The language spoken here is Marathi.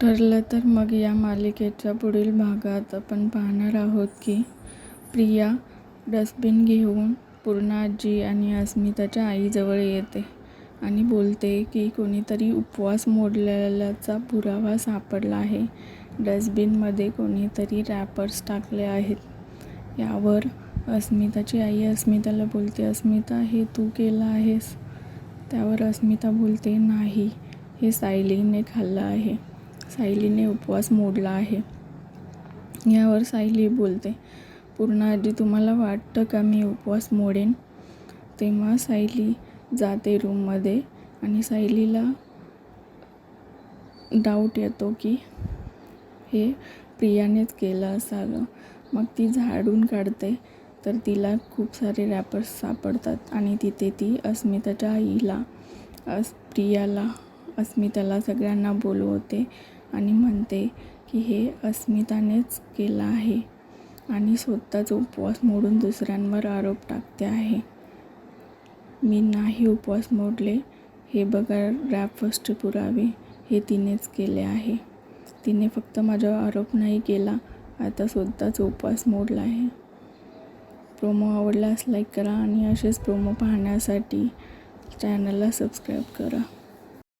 ठरलं तर मग या मालिकेच्या पुढील भागात आपण पाहणार आहोत की प्रिया डस्टबिन घेऊन पूर्णाजी आणि अस्मिताच्या आईजवळ येते आणि बोलते की कोणीतरी उपवास मोडलेल्याचा पुरावा सापडला आहे. डस्टबिनमध्ये कोणीतरी रॅपर्स टाकले आहेत. यावर अस्मिताची आई अस्मिताला बोलते अस्मिता हे तू केलं आहेस? त्यावर अस्मिता बोलते नाही हे सायलीने खाल्लं आहे. सायलीने उपवास मोडला आहे. यावर सायली बोलते पूर्ण आधी तुम्हाला वाटतं का मी उपवास मोडेन? तेव्हा सायली जाते रूममध्ये आणि सायलीला डाऊट येतो की हे प्रियानेच केलं असावं. मग ती झाडून काढते तर तिला खूप सारे रॅपर्स सापडतात आणि तिथे ती अस्मिताच्या आईला अस प्रियाला अस्मिताला सगळ्यांना बोलवते. आणि म्हणते की हे अस्मितानेच केलं आहे आणि स्वतःच उपवास मोडून दुसऱ्यांवर आरोप टाकते आहे. मी नाही उपवास मोडले. हे बघा रॅपर्सचे पुरावे. हे तिनेच केले आहे. तिने फक्त माझ्यावर आरोप नाही केला. आता स्वतःच उपवास मोडला आहे. प्रोमो आवडल्यास लाईक करा आणि असेच प्रोमो पाहण्यासाठी चॅनलला सबस्क्राईब करा.